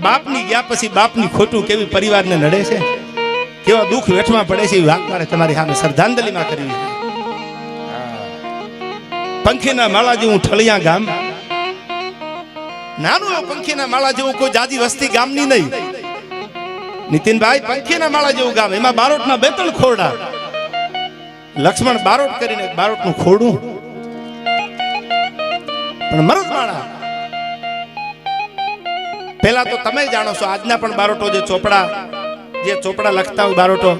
બાપની ગયા પછી બાપની ખોટું કેવી પરિવારને નડે છે? કેવા દુઃખ વેઠવા પડે છે એ વાત મારે તમારી સામે શ્રદ્ધાંજલિમાં કરવી પંખીના માળા જેવું ઠળિયા ગામ. નાનું પંખીના માળા જેવું કોઈ જાજી વસ્તી ગામની નહીં. નીતિનભાઈ, પંખીના માળા જેવું ગામ. એમાં બારોટના બે ત્રણ ખોરડા. લક્ષ્મણ બારોટ કરીને બારોટનું ખોડું પણ મરદ માળા. પહેલા તો તમે જાણો છો, આજના પણ બારોટો જે ચોપડા જે ચોપડા લખતા હોય બારોટો,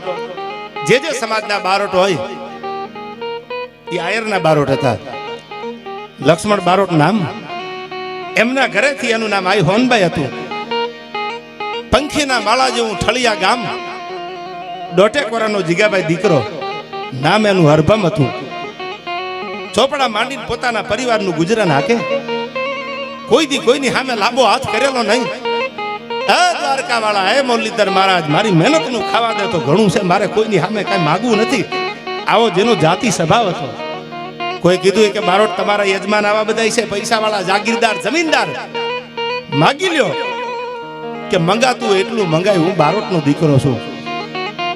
જે જે સમાજના બારોટો હોય, એ આયરના બારોટ હતા. લક્ષ્મણ બારોટ નામ, એમના ઘરેથી એનું નામ આઈ હોનભાઈ હતું. પંખીના માળા જેવું ઠળિયા ગામ દોઢેક વર્ષનો જીગાભાઈ દીકરો, નામ એનું હરભમ હતું. ચોપડા માંડીને પોતાના પરિવારનું ગુજરાન હાકે કોઈ દી કોઈની સામે લાંબો હાથ કરેલો નહીં. દ્વારકા વાળા હે મુરલીધર મહારાજ, મારી મહેનતનું ખાવા દે તો ઘણું છે, મારે કોઈની સામે કાંઈ માગવું નથી. આવો જેનો જાતિ સ્વભાવ હતો. કોઈ કીધું કે બારોટ તમારા યજમાન આવા બધા છે પૈસા વાળા જાગીરદાર, જમીનદાર. માગી લ્યો કે મંગાતું એટલું મંગાય હું બારોટનો દીકરો છું.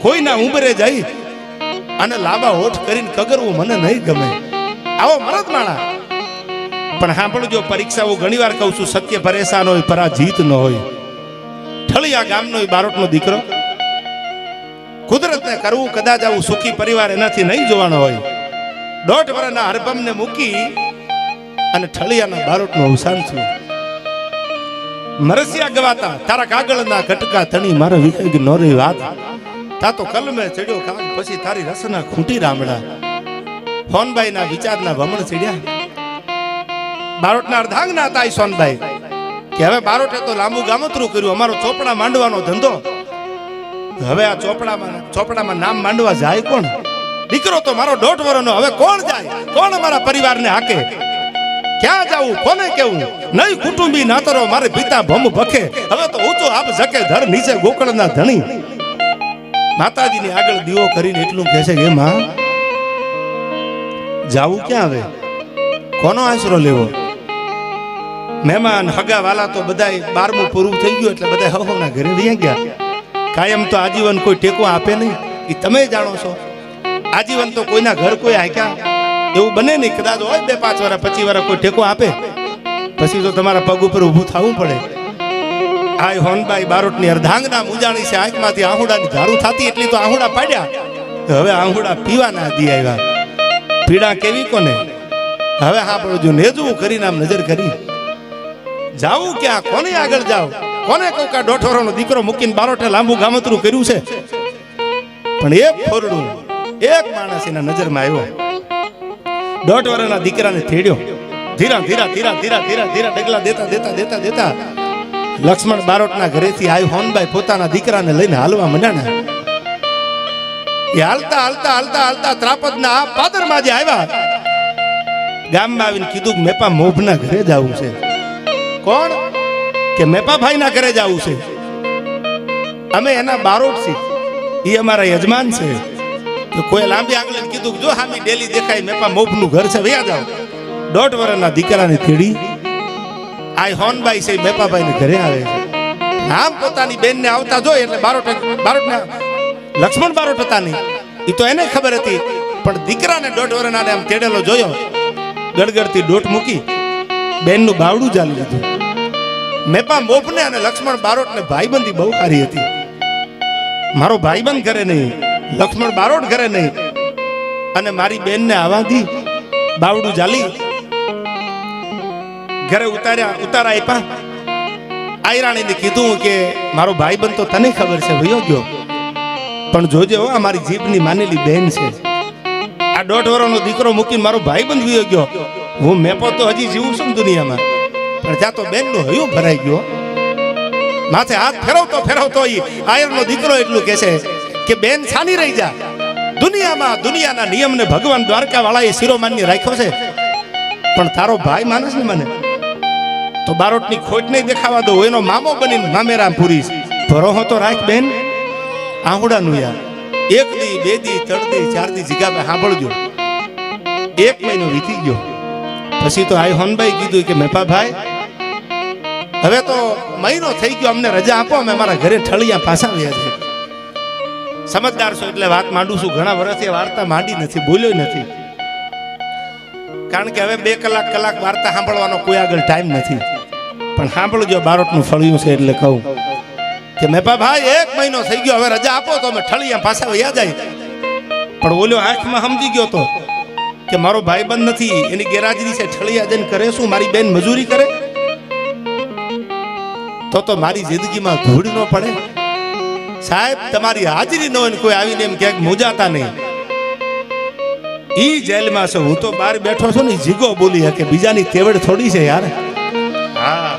કોઈના ઉંબરે જઈ અને લાંબા હોઠ કરીને કગરવું મને નહીં ગમે. આવો મરદ માણા. પણ સાંભળજો ઘણી ઘણીવાર કહું છું, સત્ય પરેશાન હોય, પરાજીત ન હોય. ઠળિયા ગામનો બારોટ બારોટનો દીકરો. કુદરતને કરવું કદાચ આવું સુખી પરિવાર એનાથી નહીં જોવાનો હોય. દોઢ વર્ષના હરબમને મૂકી અને ઠળિયાના બારોટનું અવસાન થયું. મરસિયા ગવાતા, તારા કાગળના કટકા તણી મારે નો નોરી વાત. તા તો કલમે ચડ્યો કાગ પછી તારી રસના ખૂંટી રામડા. ફોનબાઈના વિચારના ભમણ ચડ્યા. બારોટના અર્ધાંગના હતા ઈ સોનભાઈ. કે હવે બારોટે તો લાંબુ ગામતરું કર્યું, અમારો ચોપડા માંડવાનો ધંધો. હવે આ ચોપડામાં ચોપડામાં નામ માંડવા જાય કોણ? દીકરો તો મારો દોઢ વર્ષનો હવે કોણ જાય? કોણ અમારા પરિવારને હાકે? ક્યાં જાવું? કોને કેવું? નહીં કુટુંબી નાતરો, મારે પિતા ભમ ભખે. હવે તો ઊંચો આપ જકે ધર, નીચે ગોકળના ધણી. માતાજીની આગળ દીવો કરીને એટલું કહે છે કે માં, જાવું ક્યાં હવે? કોનો આશરો લેવો? મહેમાન હગા વાલા તો બધાય બારમું પૂરું થઈ ગયું એટલે બધા હવના ઘરે રહી ગયા. કાયમ તો આજીવન કોઈ ટેકો આપે નહીં. એ તમે જાણો છો. આજીવન તો કોઈના ઘર કોઈ હાક્યા એવું બને નહીં. કદાચ હોય બે પાંચ વાર, પચીસ વાર કોઈ ટેકો આપે. પછી તો તમારા પગ ઉપર ઊભું થવું પડે. આ હોનબાઈ બારોટની અર્ધાંગના મુજાણી છે. આંખમાંથી આહુડાની ધારું થતી એટલી તો આહુડા પાડ્યા. હવે આહુડા પીવાના દી આવ્યા. પીડા કેવી કોને? હવે હા પડજો નેજવું કરીને આમ નજર કરી. જાવું ક્યાં? કોને આગળ જાવ કોને કહું કે દોઢોરોનો દીકરો મૂકીને બારોટે લાંબુ ગામતરું કર્યું છે? પણ એક ફોરડું, એક માણસ એના નજરમાં આવ્યો. દોઢ વર્ષના દીકરાને થેડ્યો. ધીરા ધીરા ધીરા ધીરા ધીરા ધીરા ડગલા દેતા દેતા દેતા દેતા લક્ષ્મણ બારોટના ઘરેથી આવ્યો હોનભાઈ પોતાના દીકરાને લઈને હાલવા મંડ્યા એ હાલતા હાલતા હાલતા હાલતા ત્રાપદના પાદરમાં જે આવ્યા. ગામમાં આવીને કીધું મેપા મોભના ઘરે જવું છે. કોણ? કે મેપાભાઈના ઘરે જવું છે. અમે એના બારોટ છીએ. એ અમારા યજમાન છે. તો કોઈ લાંબી આગળ કીધું જો હામી ડેલી દેખાય મેપા મોભનું ઘર છે, વ્યા જાઓ. દોઢ વર્ષના દીકરાની થેડી આ હોનબાઈ છે મેપાભાઈને ઘરે આવે છે. આમ પોતાની બેનને આવતા જોઈએ એટલે બારોટ બારોટના લક્ષ્મણ બારોટ હતા નહીં. એ તો એને ખબર હતી. પણ દીકરાને દોઢ વર્ષના આમ તેડેલો જોયો. ગડગડતી ડોટ મૂકી. બેનનું બાવડું ચાલી લીધું. મેપા મોપને અને લક્ષ્મણ બારોટને ભાઈબંધી બહુ સારી હતી. મારો ભાઈબંધ ઘરે નહીં, લક્ષ્મણ બારોટ ઘરે નહીં. અને મારી બેનને આવા દી, બાવડું જાલી. ઘરે ઉતાર્યા, ઉતારા આપ્યા આયરાણીને કીધું કે મારો ભાઈબંધ તો તને ખબર છે ભયો ગયો. પણ જોજે હો આ મારી જીભની માનેલી બેન છે. આ દોઢ વર્ષનો દીકરો મૂકીને મારો ભાઈબંધ વયો ગયો. હું મેપો તો હજી જીવું છું દુનિયામાં. પણ ત્યાં તો બેનનું હયું ભરાઈ ગયો. માથે હાથ ફેરવતો ફેરવતો ઈ આયરનો દીકરો એટલું કહે છે કે બેન છાની રહી જા. દુનિયામાં દુનિયાના નિયમને ભગવાન દ્વારકા વાળાએ શિરોમાન્ય રાખ્યો છે. પણ તારો ભાઈ માનસ ને મને? તો બારોટની ખોટ નહીં દેખાવા દો એનો મામો બનીને મામેરામ પૂરીશ ભરોહો તો રાખ બેન. આહુડાનું યાર. એક દી, બે દી, ત્રણ દી, ચાર દી જીગા સાંભળજો. એક મહિનો વીતી ગયો. પછી તો આઈ હોનભાઈ કીધું કે મેપાભાઈ હવે તો મહિનો થઈ ગયો, અમને રજા આપો, અમે અમારા ઘરે ઠળિયા પાછા આવ્યા છે સમજદાર છો એટલે વાત માંડું છું, ઘણા વર્ષથી વાર્તા માંડી નથી, બોલ્યો નથી. કારણ કે હવે બે કલાક કલાક વાર્તા સાંભળવાનો કોઈ આગળ ટાઈમ નથી. પણ સાંભળજો, બારોટનું ફળિયું છે એટલે કહું કે મેપા ભાઈ, એક મહિનો થઈ ગયો, હવે રજા આપો તો અમે ઠળિયા પાછા વયા જાય. પણ બોલ્યો આંખમાં સમજી ગયો તો કે મારો ભાઈબંધ નથી એની ગેરહાજરી છે ઠળિયા જઈને કરે શું મારી બેન મજૂરી કરે? તો તો મારી જિંદગીમાં ધૂળ ન પડે. સાહેબ તમારી હાજરી ન હોય ને કોઈ આવીને એમ ક્યાંક મોજાતા નહીં. ઈ જેલમાં છે હું તો બહાર બેઠો છું ને જીગો બોલી હકે બીજાની તેવડ થોડી છે યાર. હા.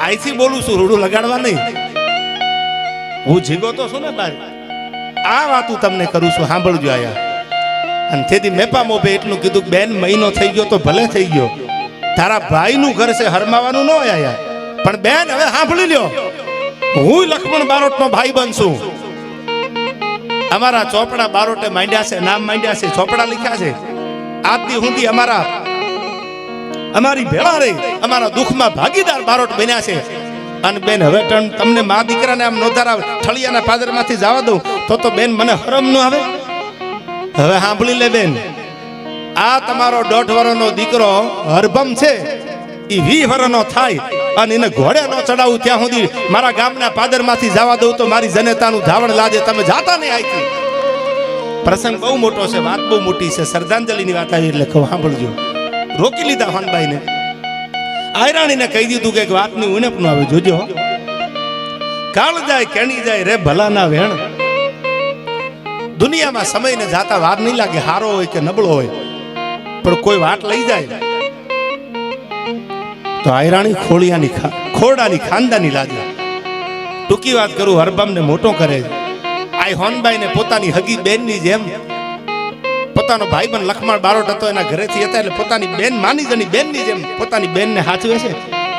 આઈથી બોલું છું રૂડું લગાડવા નહીં. હું જીગો તો છું ને ભાઈ આ વાતું તમને કરું છું સાંભળજો આયા. અને તેથી મેપા મોભે એટલું કીધું બેન, મહિનો થઈ ગયો તો ભલે થઈ ગયો. તારા ભાઈનું ઘર છે હરમાવાનું ન આયા પણ બેન, હવે સાંભળી લ્યો. હું લક્ષ્મણ બારોટનો ભાઈ બનશું અમારા ચોપડા બારોટે માંડ્યા છે, નામ માંડ્યા છે, ચોપડા લખ્યા છે. આજથી સુધી અમારા, અમારી ભેળા રહી અમારા દુઃખમાં ભાગીદાર બારોટ બન્યા છે. અને બેન, હવે તમને મા દીકરાને આમ નોધારા ઠળિયાના પાદરમાંથી જવા દઉં, તો તો બેન, મને હરમ ન આવે. હવે સાંભળી લે બેન. આ તમારો દોઢ વર્ષનો દીકરો હરભમ છે. એ વી વર્ષનો થાય અને એને ઘોડે ન ચડાવું ત્યાં સુધી મારા ગામના પાદરમાંથી જવા દઉં તો મારી જનેતાનું ધાવણ લાજે. તમે જાતા નહીં આઈથી. પ્રસંગ બહુ મોટો છે, વાત બહુ મોટી છે. શ્રદ્ધાંજલિની વાત આવી એટલે કહું, સાંભળજો. રોકી લીધા હોનબાઈને. આયરાણીને કહી દીધું કે વાતની ઉણપ ન આવે, જોજો કાળ જાય કેણી જાય રે ભલાના વેણ. દુનિયામાં સમયને જાતા વાર નહીં લાગે, હારો હોય કે નબળો હોય. પણ કોઈ વાટ લઈ જાય તો આયરાણી ખોળિયાની ખોરડાની ખાનદાની લાગે ટૂંકી વાત કરું, હરબમને મોટો કરે. આઈ હોનબાઈને પોતાની હગી બેનની જેમ, પોતાનો ભાઈ બન લખમણ બારોટ હતો એના ઘરેથી હતા, એટલે પોતાની બેન માની જણી બેનની જેમ પોતાની બેનને હાથવે છે.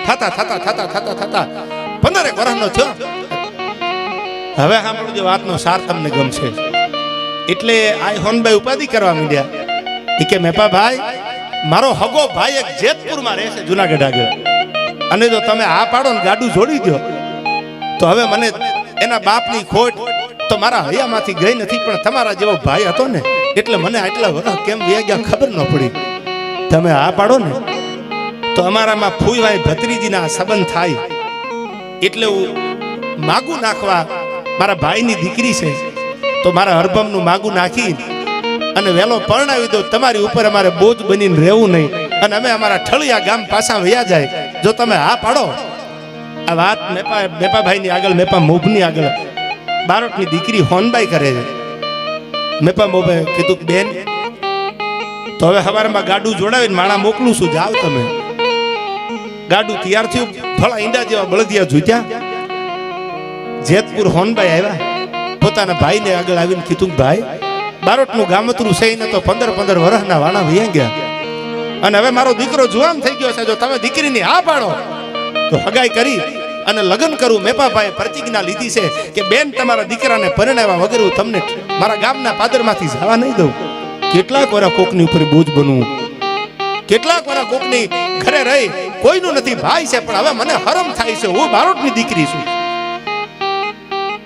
થતા થતા થતા થતા થતા. પંદરેક વર્ષનો થયો. હવે સાંભળજો, વાતનો સાર તમને ગમશે. એટલે આ હોનભાઈ ઉપાધિ કરવા માંડ્યા. એ કે, મેપા ભાઈ, મારો હગો ભાઈ એક જેતપુરમાં રહે છે જુનાગઢ આગળ. અને જો તમે આ પાડો ને ગાડું જોડી દો તો હવે મને એના બાપની ખોટ તો મારા હૈયામાંથી ગઈ નથી, પણ તમારા જેવો ભાઈ હતો ને, એટલે મને આટલા વર્ષ કેમ વ્યા ગયા ખબર ન પડી. તમે આ પાડો ને, તો અમારામાં ફૂઈભાઈ ભત્રીજીના સંબંધ થાય. એટલે હું માગું નાખવા મારા ભાઈની દીકરી છે તો મારા હરભમનું માગું નાખી અને વેલો પરણાવી દો, તમારી ઉપર અમારે બોજ બનીને રહેવું નહીં. અને અમે અમારા ઠળિયા ગામ પાછા વયા જાય. જો તમે હા પાડો. આ વાત મેપા મેપાભાઈની આગળ, મેપા મોભની આગળ. બારોટની દીકરી હોનબાઈ કરે છે. મેપા મોભે કીધું, બેન, તો હવે સવારમાં ગાડું જોડાવીને માણા મોકલું છું. જાવ તમે. ગાડું તૈયાર થયું. ફળા ઈંડા જેવા બળદિયા જૂત્યા જેતપુર હોનબાઈ આવ્યા. પોતાના ભાઈને આગળ આવીને કીધું ભાઈ, બારોટનું ગામતરું છે ને તો પંદર પંદર વર્ષના વાણા વયા ગયા. અને હવે મારો દીકરો જુવાન થઈ ગયો છે, જો તમે દીકરીની હા પાડો. તો હગાઈ કરી અને લગ્ન કરું. મેપાભાઈ પ્રતિજ્ઞા લીધી છે કે બેન, તમારા દીકરાને પરણાવ્યા વગર હું તમને મારા ગામના પાદરમાંથી જવા નહીં દઉં. કેટલાક વરા કોકની ઉપર બોજ બનવું કેટલાક વરા કોકની ઘરે રહી. કોઈનું નથી ભાઈ છે, પણ હવે મને હરમ થાય છે. હું બારોટની દીકરી છું.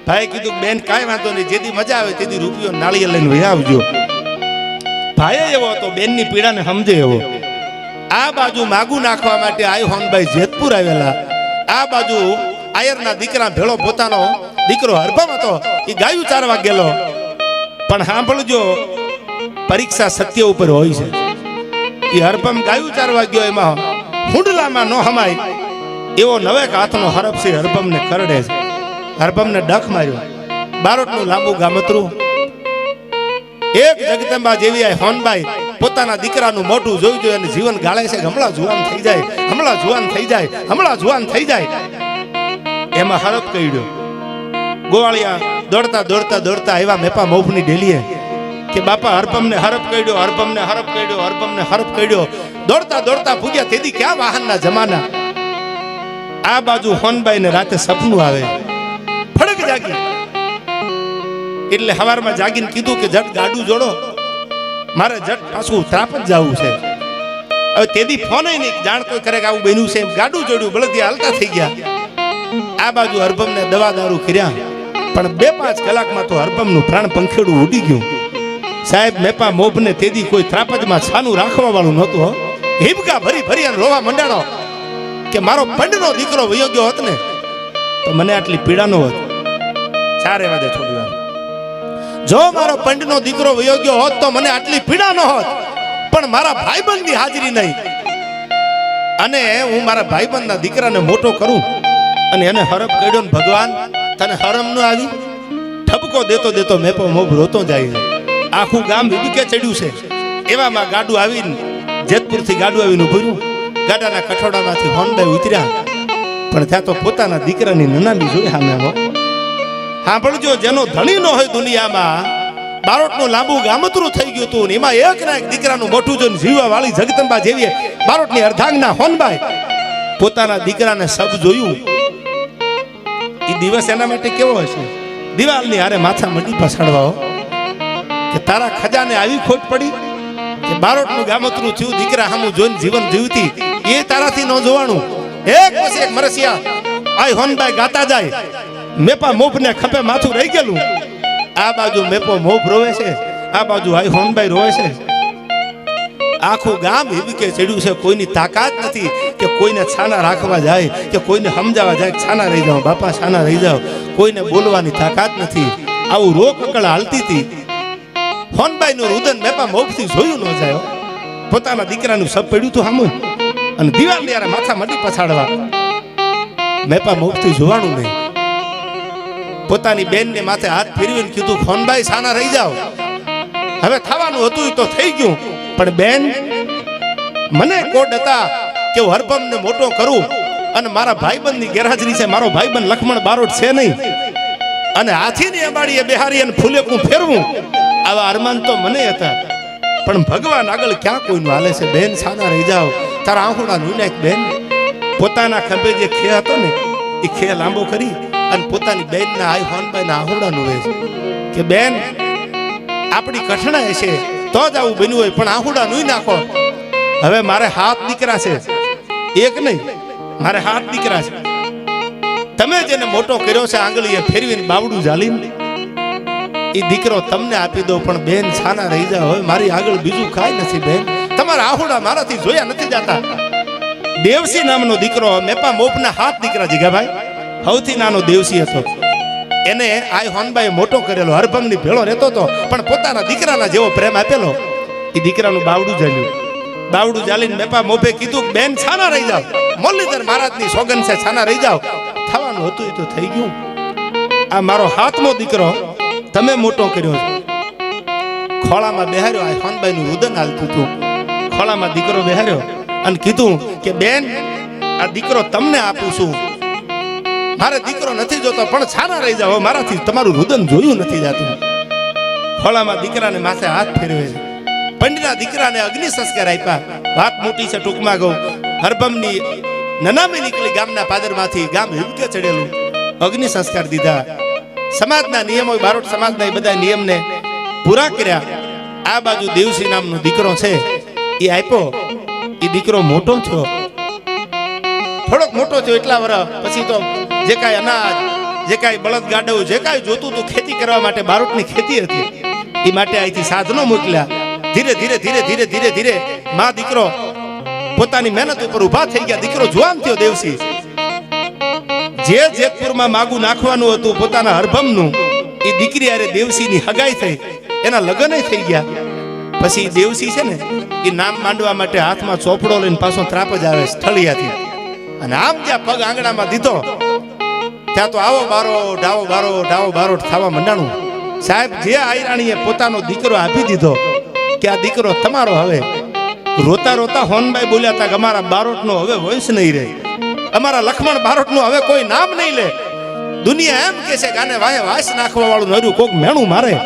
ભાઈ કીધું, બેન, કાંઈ વાંધો નહીં. જેથી મજા આવે, તેથી રૂપિયો નાળિયેર લઈને વહી આવજો. ભાઈ એવો હતો, બેનની પીડાને સમજે એવો. આ બાજુ માગું નાખવા માટે આઈ હોનભાઈ જેતપુર આવેલા. આ બાજુ આયરના દીકરા ભેળો પોતાનો દીકરો હરભમ હતો એ ગાયું ચારવા ગયેલો. પણ સાંભળજો, પરીક્ષા સત્ય ઉપર હોય છે. એ હરભમ ગાયું ચારવા ગયો, એમાં હુંડલામાં ન હમાય. એવો નવેક હાથનો હરફ છે, હરભમને કરડે છે. હરભમને ડખ માર્યો. બારોટનું લાંબુ ગામતરું. એક જગદંબા જેવી આ હોનબાઈ પોતાના દીકરાનું મોઢું જોઈ જોઈ અને જીવન ગાળે છે. હમણાં જુવાન થઈ જાય, હમણાં જુવાન થઈ જાય, હમણાં જુવાન થઈ જાય. એમાં હરપ કઈડ્યો ગોવાળિયા દોડતા દોડતા દોડતા આવ્યા મેપા મોભની ડેલીએ કે બાપા, હરપમને હરપ કર્યો, હરપમને હરફ કર્યો, હરપમને હરફ કર્યો. દોડતા દોડતા પૂગ્યા તેથી ક્યાં વાહનના જમાના? આ બાજુ હોનબાઈ ને રાતે સપનું આવે. જાગી. એટલે સવારમાં જાગીને કીધું કે જટ ગાડું જોડો. મારે જટ પાછું ત્રાપજ જવું છે. હવે તેદી ફોન નહીં જાણ કરે કે આવું બન્યું છે ગાડું જોડ્યું. બળદિયા હાલતા થઈ ગયા. આ બાજુ હરભમને દવા દારૂ કર્યા. પણ બે પાંચ કલાકમાં તો હરભમનું પ્રાણ પંખેડું ઉડી ગયું. સાહેબ, મેપા મોભને તેદી કોઈ ત્રાપજમાં છાનું રાખવા વાળું નહોતું હિબકા ભરી ભરી અને રોવા મંડાણો. કે મારો પંડનો દીકરો વયો ગયો હોત ને, તો મને આટલી પીડા નો હોત. વાદે થોડી વાર જો મારો પંડનો દીકરો વયો હોત તો મને આટલી પીડા ન હોત, પણ મારા ભાઈબંધની હાજરી નહીં. અને હું મારા ભાઈબંધના દીકરાને મોટો કરું અને એને હરપ કર્યો ને ભગવાન, તને હરમ ન આવી? ઠપકો દેતો દેતો મેપો મોભ રોતો જાય આખું ગામ વિડીકે ચડ્યું છે. એવામાં ગાડું આવીને જેતપુરથી ગાડું આવીને રહ્યું. ગાડાના કઠોડામાંથી હોન્ડે ઉતર્યા. પણ ત્યાં તો પોતાના દીકરાની નનામી જોઈ સામે સાંભળજો, જેનો ધણી ન હોય દુનિયામાં, બારોટનું લાંબુ ગામતરું થઈ ગયું હતું એમાં એક ના એક દીકરાનું મોટું જોઈને જીવવા વાળી જગદંબા જેવી બારોટની અર્ધાંગના હોનબાઈ પોતાના દીકરાને સબ જોયું. એ દિવસ એના માટે કેવો હશે? દિવાલની હારે માથા મંડી પછાડવા કે તારા ખજાને આવી ખોટ પડી? કે બારોટનું ગામતરું થયું, દીકરા સામું જોઈને જીવન જીવતી. એ તારાથી ન જોવાનું. એક પછી એક મરસિયા, આય હોનબાઈ ગાતા જાય. મેપા મોભને ખંભે માથું રહી ગયેલું. આ બાજુ મેપો મોભ રોવે છે, આ બાજુ હાઈ હોનભાઈ રોવે છે. આખું ગામ હિબકે ચડ્યું છે, કોઈની તાકાત નથી કે કોઈને છાના રાખવા જાય, કે કોઈને સમજાવવા જાય છાના રહી જાઓ, બાપા છાના રહી જાઓ. કોઈને બોલવાની તાકાત નથી. આવું રોક અકળ હાલતી હતી. હોનબાઈનું રુદન મેપા મોભથી જોયું ન જાય પોતાના દીકરાનું સબ પડ્યું હતું સામું અને દિવાલ યારે માથા મટી પછાડવા. મેપા મોભથી જોવાનું નહીં. પોતાની બેનને માથે હાથ ફેરવીને કીધું ફોનબાઈ સાના રહી જાઓ. હવે થવાનું હતું તો થઈ ગયું. પણ બેન, મને કોડ હતા કે હું હરભમને મોટો કરું અને મારા ભાઈબંધની ગેરહાજરી છે, મારો ભાઈબંધ લખમણ બારોટ છે નહીં. અને હાથીની અંબાડીએ બેહારી અને ફૂલેકું ફેરવું. આવા અરમાન તો મને હતા. પણ ભગવાન આગળ ક્યાં કોઈનું હાલે છે? બેન, સાના રહી જાઓ. તારા આંખોડા નું નાખ, બેન. પોતાના ખંભે જે ખે હતો ને એ ખે લાંબો કરી અને પોતાની બેનના આઈ હોનબાઈના આહોડાનું વેચ કે બેન, આપણી કઠણાઈ છે, તો જ આવું બન્યું હોય, પણ આહુડા નહીં નાખો. હવે મારે હાથ દીકરા છે. એક નહીં, મારે હાથ દીકરા છે. તમે જેને મોટો કર્યો છે, આંગળીએ ફેરવીને બાવડું ઝાલીને એ દીકરો તમને આપી દો, પણ બેન છાના રહી જાય હવે મારી આગળ બીજું કાંઈ નથી, બેન. તમારા આહુડા મારાથી જોયા નથી જાતા. દેવસી નામનો દીકરો મેપા મોપના હાથ દીકરા જીગાભાઈ. સૌથી નાનો દેવસી હતો. એને આઈ હોનભાઈ મોટો કરેલો હરભંગની ભેળો રહેતો હતો, પણ પોતાના દીકરાના જેવો પ્રેમ આપેલો. એ દીકરાનું બાવડું જાલ્યું બાવડું જાલીને બેપા મોભે કીધું બેન, છાના રહી જાવ મુરલીધર મહારાજની સોગન છે છાના રહી જાવ થવાનું હતું એ તો થઈ ગયું. આ મારો હાથમો દીકરો તમે મોટો કર્યો ખોળામાં બેહાર્યો, આ હોનબાઈનું રુદન હાલતું હતું. ખોળામાં દીકરો બેહાર્યો અને કીધું કે, બેન, આ દીકરો તમને આપું છું. મારે દીકરો નથી જોતો, પણ છાના રહી જાઓ. મારાથી તમારું રુદન જોયું નથી જાતું. ખોળામાં દીકરાને માથે હાથ ફેરવે. પંડના દીકરાને અગ્નિ સંસ્કાર આપ્યા. વાત મોટી છે, ટૂંકમાં કહું. હરભમની નનામી નીકળી ગામના પાદરમાંથી. ગામ હિમકે ચડેલું. અગ્નિ સંસ્કાર દીધા. સમાજના નિયમો, બારોટ સમાજના એ બધા નિયમને પૂરા કર્યા. આ બાજુ દેવસી નામનો દીકરો છે. એ આપ્યો. એ દીકરો મોટો થયો. થોડોક મોટો થયો એટલા વર્ષ પછી તો જે કાંઈ અનાજ, જે કાંઈ બળદ ગાડવું, જે કાંઈ જોતું હતું ખેતી કરવા માટે, બારોટની ખેતી હતી. એ માટે અહીંથી સાધનો મોકલ્યા. ધીરે ધીરે ધીરે ધીરે ધીરે ધીરે મા દીકરો પોતાની મહેનત ઉપર ઊભા થઈ ગયા. દીકરો જુવાન થયો દેવસી જે જેતપુરમાં માગું નાખવાનું હતું પોતાના હરભમનું, એ દીકરી આરે દેવસીની હગાઈ થઈ. એના લગ્ન થઈ ગયા. પછી દેવસી છે ને, એ નામ માંડવા માટે હાથમાં ચોપડો લઈને પાછો ત્રાપ જ આવે, સ્થળિયાથી. અને આમ જ્યાં પગ આંગણામાં દીધો ત્યાં તો આવો બારો ડાવો બારો ડાવો બારો થવા મંડાણું. સાહેબ, જે આયરાણીએ પોતાનો દીકરો આપી દીધો, કે આ દીકરો તમારો હવે. રોતા રોતા હોનભાઈ બોલ્યા હતા કે અમારા બારોટનો હવે વંશ નહીં રહે. અમારા લખમણ બારોટનું હવે કોઈ નામ નહીં લે. દુનિયા એમ કે છે કે આને વાય વાસ નાખવા વાળું નર્યું કોક મેણું મારે.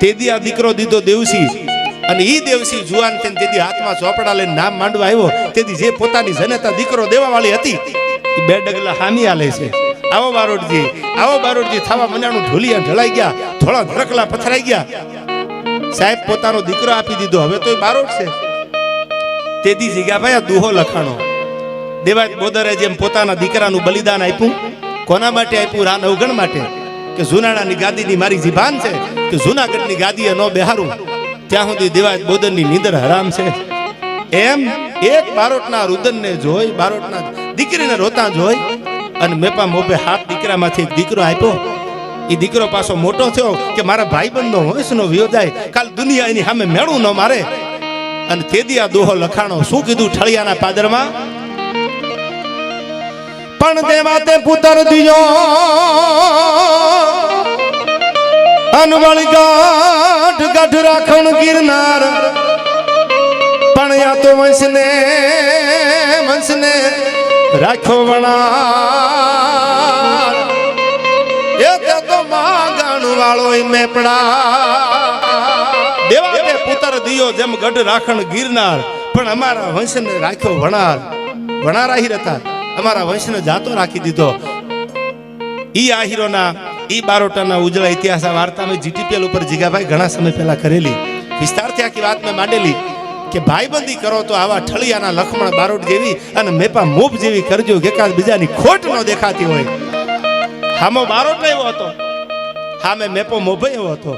તેદી આ દીકરો દીધો દેવસી. અને ઈ દેવસી જુવાન થઈને તેદી હાથમાં ચોપડા લઈને નામ માંડવા આવ્યો. તેદી જે પોતાની જનેતા દીકરો દેવા વાળી હતી બે ડગલા હામી આલે છે. આવો બારોટજી આવો બારોટજી, થવા મનાણું ઢોલિયા ઢળાઈ ગયા, થોડા ધડકલા પથરાઈ ગયા. સાહેબ પોતાનો દીકરો આપી દીધો, હવે તો બારોટ છે. તેથી જીગાભાઈ આ દુહો લખાણો. દેવાય બોદરે જેમ પોતાના દીકરાનું બલિદાન આપ્યું, કોના માટે આપ્યું? રાન અવગણ માટે. કે જુનાણાની ગાદીની મારી જીભાન છે, કે જુનાગઢની ગાદીએ ન બેહારું. ત્યાં સુધી દેવાય બોદરની નીંદર હરામ છે. એમ એક બારોટના રુદનને જોઈ, બારોટના દીકરીને રોતા જોઈ અને મેપા મોભે હાથ દીકરામાંથી દીકરો આપ્યો. એ દીકરો પાછો મોટો થયો કે મારા ભાઈબંધનો વંશનો વિયો જાય. કાલ દુનિયા એની સામે મેળું ન મારે. અને તેદી આ દોહો લખાણો શું કીધું ઠળિયાના પાદરમાં? પણ દેવા તે પુત્ર દિયો. અનવળી ગાઢ ગઢ રાખણ ગિરનાર. પણ યા તો વંશને વંશને રાખો વણા એ તે તો માગાણું વાળો મેપડા. દેવા તે પુત્ર દિયો જેમ ગઢ રાખણ ગિરનાર. પણ અમારા વંશને રાખ્યો વણાર. વણા આહિર હતા. અમારા વંશને જાતો રાખી દીધો. ઈ આહીરોના ઈ બારોટાના ઉજળા ઇતિહાસ વાર્તા મેં જીટીપીએલ ઉપર જીગાભાઈ ઘણા સમય પહેલા કરેલી. વિસ્તારથી આખી વાત મેં માંડેલી. કે ભાઈબંધી કરો તો આવા ઠળિયાના લખમણ બારોટ જેવી અને મેપા મોપ જેવી કરજો કે એકાદ બીજાની ખોટ ન દેખાતી હોય. હામો બારોટ એવો હતો. હામે મેપો મોભ એવો હતો.